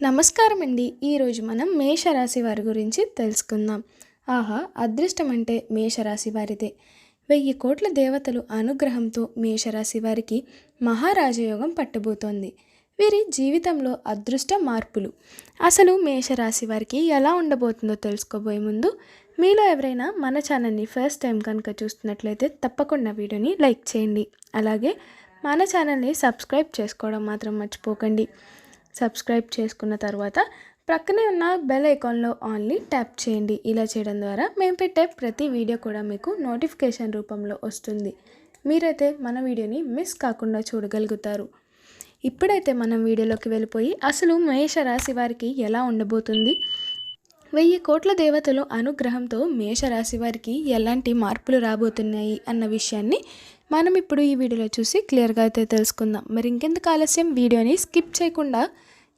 నమస్కారం అండి ఈరోజు మనం మేషరాశి వారి గురించి తెలుసుకుందాం. ఆహా అదృష్టం అంటే మేషరాశి వారిదే. వెయ్యి కోట్ల దేవతలు అనుగ్రహంతో మేషరాశి వారికి మహారాజయోగం పట్టబోతోంది. వీరి జీవితంలో అదృష్ట మార్పులు. అసలు మేషరాశి వారికి ఎలా ఉండబోతుందో తెలుసుకోబోయే ముందు మీలో ఎవరైనా మన ఛానల్ని ఫస్ట్ టైం కనుక చూస్తున్నట్లయితే తప్పకుండా వీడియోని లైక్ చేయండి. అలాగే మన ఛానల్ని సబ్స్క్రైబ్ చేసుకోవడం మాత్రం మర్చిపోకండి. సబ్స్క్రైబ్ చేసుకున్న తర్వాత ప్రక్కనే ఉన్న బెల్ ఐకాన్లో ఆన్లీ ట్యాప్ చేయండి. ఇలా చేయడం ద్వారా మేము పెట్టే ప్రతి వీడియో కూడా మీకు నోటిఫికేషన్ రూపంలో వస్తుంది. మీరైతే మన వీడియోని మిస్ కాకుండా చూడగలుగుతారు. ఇప్పుడైతే మనం వీడియోలోకి వెళ్ళిపోయి అసలు మేషరాశి వారికి ఎలా ఉండబోతుంది? వెయ్యి కోట్ల దేవతలు అనుగ్రహంతో మేషరాశి వారికి ఎలాంటి మార్పులు రాబోతున్నాయి అన్న విషయాన్ని మనం ఇప్పుడు ఈ వీడియోలో చూసి క్లియర్గా అయితే తెలుసుకుందాం. మరి ఇంకెందుకు ఆలస్యం? వీడియోని స్కిప్ చేయకుండా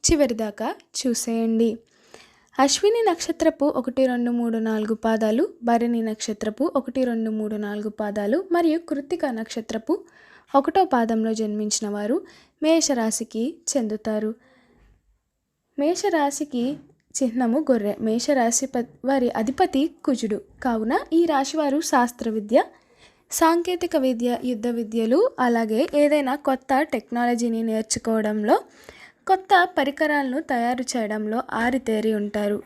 చివరిదాకా చూసేయండి. అశ్విని నక్షత్రపు ఒకటి రెండు మూడు నాలుగు పాదాలు భరణి నక్షత్రపు ఒకటి రెండు మూడు నాలుగు పాదాలు మరియు కృత్తిక నక్షత్రపు ఒకటో పాదంలో జన్మించిన వారు మేషరాశికి చెందుతారు. మేషరాశికి చిహ్నము గొర్రె. మేషరాశి వారి అధిపతి కుజుడు. కావున ఈ రాశివారు శాస్త్ర విద్య సాంకేతిక విద్య యుద్ధ విద్యలు అలాగే ఏదైనా కొత్త టెక్నాలజీని నేర్చుకోవడంలో కొత్త పరికరాలను తయారు చేయడంలో ఆరితేరి ఉంటారు.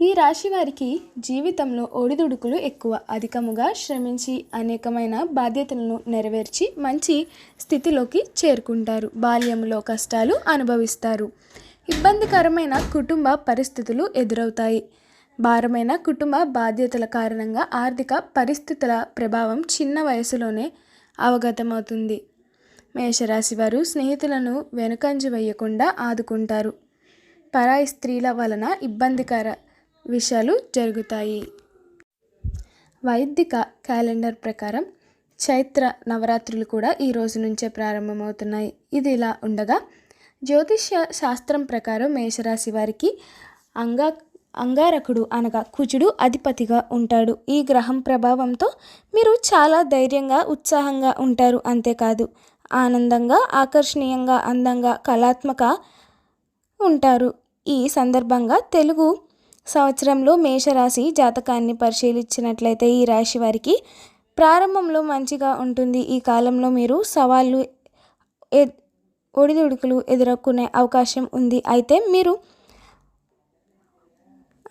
ఈ రాశి వారికి జీవితంలో ఒడిదుడుకులు ఎక్కువ. అధికముగా శ్రమించి అనేకమైన బాధ్యతలను నెరవేర్చి మంచి స్థితిలోకి చేరుకుంటారు. బాల్యంలో కష్టాలు అనుభవిస్తారు. ఇబ్బందికరమైన కుటుంబ పరిస్థితులు ఎదురవుతాయి. భారమైన కుటుంబ బాధ్యతల కారణంగా ఆర్థిక పరిస్థితుల ప్రభావం చిన్న వయసులోనే అవగతమవుతుంది. మేషరాశి వారు స్నేహితులను వెనుకంజ వేయకుండా ఆదుకుంటారు. పరాయి స్త్రీల వలన ఇబ్బందికర విషయాలు జరుగుతాయి. వైదిక క్యాలెండర్ ప్రకారం చైత్ర నవరాత్రులు కూడా ఈ రోజు నుంచే ప్రారంభమవుతున్నాయి. ఇది ఇలా ఉండగా జ్యోతిష్య శాస్త్రం ప్రకారం మేషరాశి వారికి అంగా అంగారకుడు అనగా కుజుడు అధిపతిగా ఉంటాడు. ఈ గ్రహం ప్రభావంతో మీరు చాలా ధైర్యంగా ఉత్సాహంగా ఉంటారు. అంతేకాదు ఆనందంగా ఆకర్షణీయంగా అందంగా కళాత్మక ఉంటారు. ఈ సందర్భంగా తెలుగు సంవత్సరంలో మేషరాశి జాతకాన్ని పరిశీలించినట్లయితే ఈ రాశి వారికి ప్రారంభంలో మంచిగా ఉంటుంది. ఈ కాలంలో మీరు సవాళ్ళు ఎ- ఒడిదుడుకులు ఎదుర్కొనే అవకాశం ఉంది. అయితే మీరు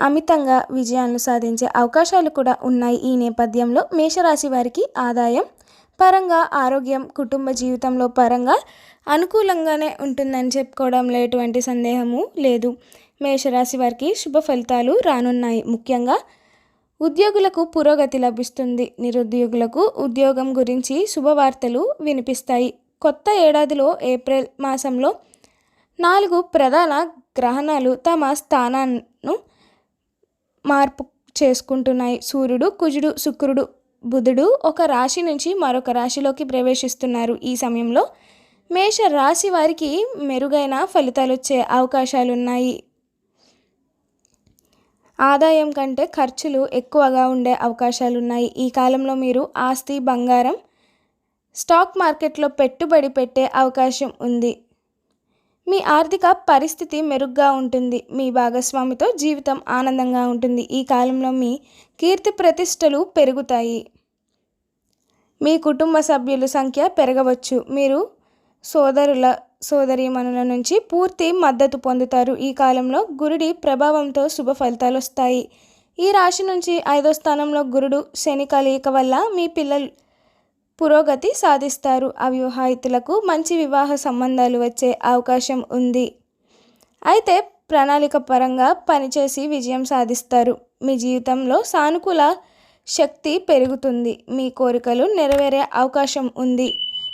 అమితంగా విజయాలను సాధించే అవకాశాలు కూడా ఉన్నాయి. ఈ నేపథ్యంలో మేషరాశి వారికి ఆదాయం పరంగా ఆరోగ్యం కుటుంబ జీవితంలో పరంగా అనుకూలంగానే ఉంటుందని చెప్పుకోవడంలో ఎటువంటి సందేహము లేదు. మేషరాశి వారికి శుభ ఫలితాలు రానున్నాయి. ముఖ్యంగా ఉద్యోగులకు పురోగతి లభిస్తుంది. నిరుద్యోగులకు ఉద్యోగం గురించి శుభవార్తలు వినిపిస్తాయి. కొత్త ఏడాదిలో ఏప్రిల్ మాసంలో నాలుగు ప్రధాన గ్రహణాలు తమ స్థానాన్ని మార్పు చేసుకుంటున్నాయి. సూర్యుడు కుజుడు శుక్రుడు బుధుడు ఒక రాశి నుంచి మరొక రాశిలోకి ప్రవేశిస్తున్నారు. ఈ సమయంలో మేష రాశి వారికి మెరుగైన ఫలితాలు వచ్చే అవకాశాలు ఉన్నాయి ఆదాయం కంటే ఖర్చులు ఎక్కువగా ఉండే అవకాశాలు ఉన్నాయి ఈ కాలంలో మీరు ఆస్తి బంగారం స్టాక్ మార్కెట్లో పెట్టుబడి పెట్టే అవకాశం ఉంది. మీ ఆర్థిక పరిస్థితి మెరుగ్గా ఉంటుంది. మీ భాగస్వామితో జీవితం ఆనందంగా ఉంటుంది. ఈ కాలంలో మీ కీర్తి ప్రతిష్టలు పెరుగుతాయి. మీ కుటుంబ సభ్యుల సంఖ్య పెరగవచ్చు. మీరు సోదరుల సోదరీమణుల నుంచి పూర్తి మద్దతు పొందుతారు. ఈ కాలంలో గురుడి ప్రభావంతో శుభ ఫలితాలు వస్తాయి. ఈ రాశి నుంచి ఐదో స్థానంలో గురుడు శని కలయిక వల్ల మీ పిల్లలు పురోగతి సాధిస్తారు. అవివాహితులకు మంచి వివాహ సంబంధాలు వచ్చే అవకాశం ఉంది. అయితే ప్రణాళిక పరంగా పనిచేసి విజయం సాధిస్తారు. మీ జీవితంలో సానుకూల శక్తి పెరుగుతుంది. మీ కోరికలు నెరవేరే అవకాశం ఉంది.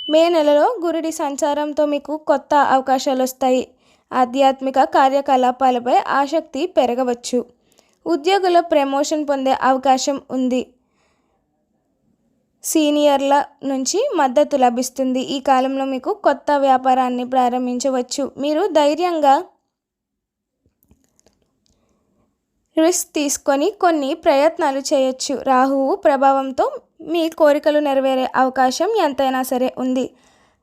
మే నెలలో గురుడి సంచారంతో మీకు కొత్త అవకాశాలు వస్తాయి. ఆధ్యాత్మిక కార్యకలాపాలపై ఆసక్తి పెరగవచ్చు. ఉద్యోగుల ప్రమోషన్ పొందే అవకాశం ఉంది. సీనియర్ల నుంచి మద్దతు లభిస్తుంది. ఈ కాలంలో మీకు కొత్త వ్యాపారాన్ని ప్రారంభించవచ్చు. మీరు ధైర్యంగా రిస్క్ తీసుకొని కొన్ని ప్రయత్నాలు చేయొచ్చు. రాహువు ప్రభావంతో మీ కోరికలు నెరవేరే అవకాశం ఎంతైనా సరే ఉంది.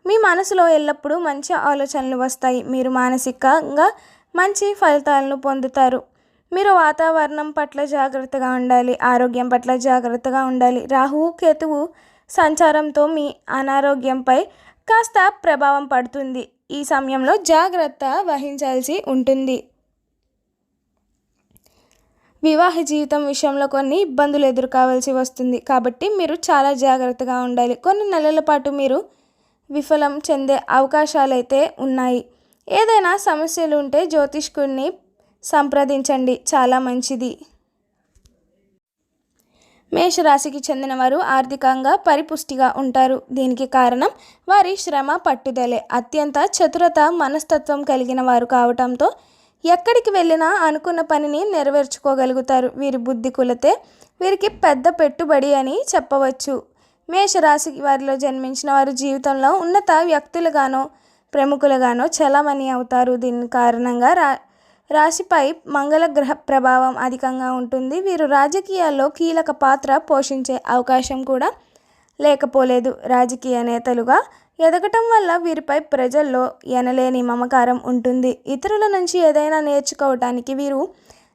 మీ మనసులో ఎల్లప్పుడూ మంచి ఆలోచనలు వస్తాయి. మీరు మానసికంగా మంచి ఫలితాలను పొందుతారు. మీరు వాతావరణం పట్ల జాగ్రత్తగా ఉండాలి ఆరోగ్యం పట్ల జాగ్రత్తగా ఉండాలి. రాహువు కేతువు సంచారంతో మీ అనారోగ్యంపై కాస్త ప్రభావం పడుతుంది. ఈ సమయంలో జాగ్రత్త వహించాల్సి ఉంటుంది. వివాహ జీవితం విషయంలో కొన్ని ఇబ్బందులు ఎదుర్కోవాల్సి వస్తుంది. కాబట్టి మీరు చాలా జాగ్రత్తగా ఉండాలి. కొన్ని నెలల పాటు మీరు విఫలం చెందే అవకాశాలు అయితే ఉన్నాయి. ఏదైనా సమస్యలు ఉంటే జ్యోతిష్కుడిని సంప్రదించండి. చాలా మంచిది. మేషరాశికి చెందినవారు ఆర్థికంగా పరిపుష్టిగా ఉంటారు. దీనికి కారణం వారి శ్రమ పట్టుదలే. అత్యంత చతురత మనస్తత్వం కలిగిన వారు కావటంతో ఎక్కడికి వెళ్ళినా అనుకున్న పనిని నెరవేర్చుకోగలుగుతారు. వీరి బుద్ధి కులతే వీరికి పెద్ద పెట్టుబడి అని చెప్పవచ్చు. మేషరాశి వారిలో జన్మించిన వారు జీవితంలో ఉన్నత వ్యక్తులుగానో ప్రముఖులుగానో చలామణి అవుతారు. దీని కారణంగా రా రాశిపై మంగళ గ్రహ ప్రభావం అధికంగా ఉంటుంది. వీరు రాజకీయాల్లో కీలక పాత్ర పోషించే అవకాశం కూడా లేకపోలేదు. రాజకీయ నేతలుగా ఎదగటం వల్ల వీరిపై ప్రజల్లో ఎనలేని మమకారం ఉంటుంది. ఇతరుల నుంచి ఏదైనా నేర్చుకోవటానికి వీరు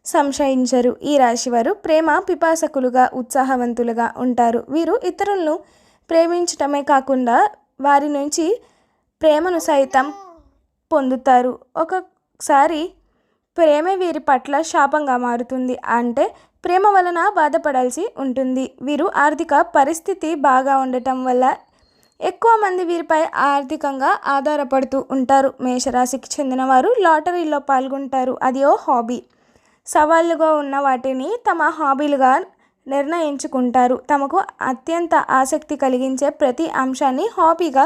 సంశయించరు. ఈ రాశివారు ప్రేమ పిపాసకులుగా ఉత్సాహవంతులుగా ఉంటారు. వీరు ఇతరులను ప్రేమించటమే కాకుండా వారి నుంచి ప్రేమను సైతం పొందుతారు. ఒకసారి ప్రేమే వీరి పట్ల శాపంగా మారుతుంది అంటే ప్రేమ వలన బాధపడాల్సి ఉంటుంది. వీరు ఆర్థిక పరిస్థితి బాగా ఉండటం వల్ల ఎక్కువ మంది వీరిపై ఆర్థికంగా ఆధారపడుతూ ఉంటారు. మేషరాశికి చెందిన వారు లాటరీలో పాల్గొంటారు. అది ఓ హాబీ. సవాళ్ళుగా ఉన్న వాటిని తమ హాబీలుగా నిర్ణయించుకుంటారు. తమకు అత్యంత ఆసక్తి కలిగించే ప్రతి అంశాన్ని హాబీగా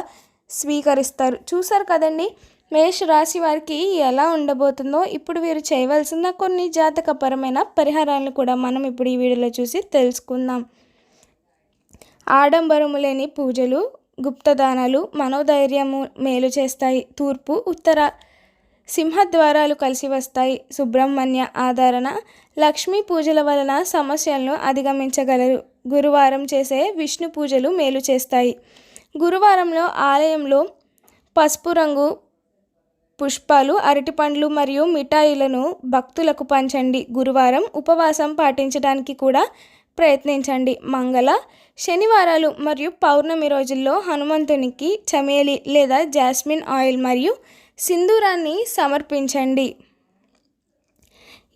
స్వీకరిస్తారు. చూసారు కదండి? మేష రాశి వారికి ఎలా ఉండబోతుందో ఇప్పుడు వీరు చేయవలసిన కొన్ని జాతకపరమైన పరిహారాలను కూడా మనం ఇప్పుడు ఈ వీడియోలో చూసి తెలుసుకుందాం. ఆడంబరము లేని పూజలు గుప్తదానాలు మనోధైర్యము మేలు చేస్తాయి. తూర్పు ఉత్తర సింహద్వారాలు కలిసి వస్తాయి. సుబ్రహ్మణ్య ఆదరణ లక్ష్మీ పూజల వలన సమస్యలను అధిగమించగలరు. గురువారం చేసే విష్ణు పూజలు మేలు చేస్తాయి. గురువారంలో ఆలయంలో పసుపు రంగు పుష్పాలు అరటిపండ్లు మరియు మిఠాయిలను భక్తులకు పంచండి. గురువారం ఉపవాసం పాటించడానికి కూడా ప్రయత్నించండి. మంగళ శనివారాలు మరియు పౌర్ణమి రోజుల్లో హనుమంతునికి చమేలి లేదా జాస్మిన్ ఆయిల్ మరియు సింధూరాన్ని సమర్పించండి.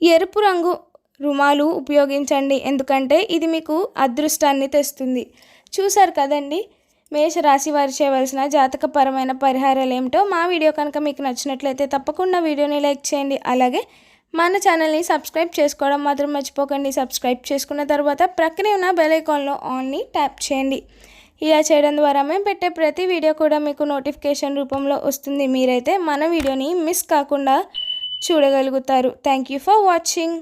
ఎరుపు రంగు రుమాలు ఉపయోగించండి. ఎందుకంటే ఇది మీకు అదృష్టాన్ని తెస్తుంది. చూసారు కదండి? మేషరాశి వారు చేయవలసిన జాతకపరమైన పరిహారాలు ఏమిటో మా వీడియో కనుక మీకు నచ్చినట్లయితే తప్పకుండా వీడియోని లైక్ చేయండి. అలాగే మన ఛానల్ని సబ్స్క్రైబ్ చేసుకోవడం మాత్రం మర్చిపోకండి. సబ్స్క్రైబ్ చేసుకున్న తర్వాత ప్రక్కనే ఉన్న బెల్ ఐకాన్లో ఆన్ని ట్యాప్ చేయండి. ఇలా చేయడం ద్వారా మేము పెట్టే ప్రతి వీడియో కూడా మీకు నోటిఫికేషన్ రూపంలో వస్తుంది. మీరైతే మన వీడియోని మిస్ కాకుండా చూడగలుగుతారు. Thank you for watching.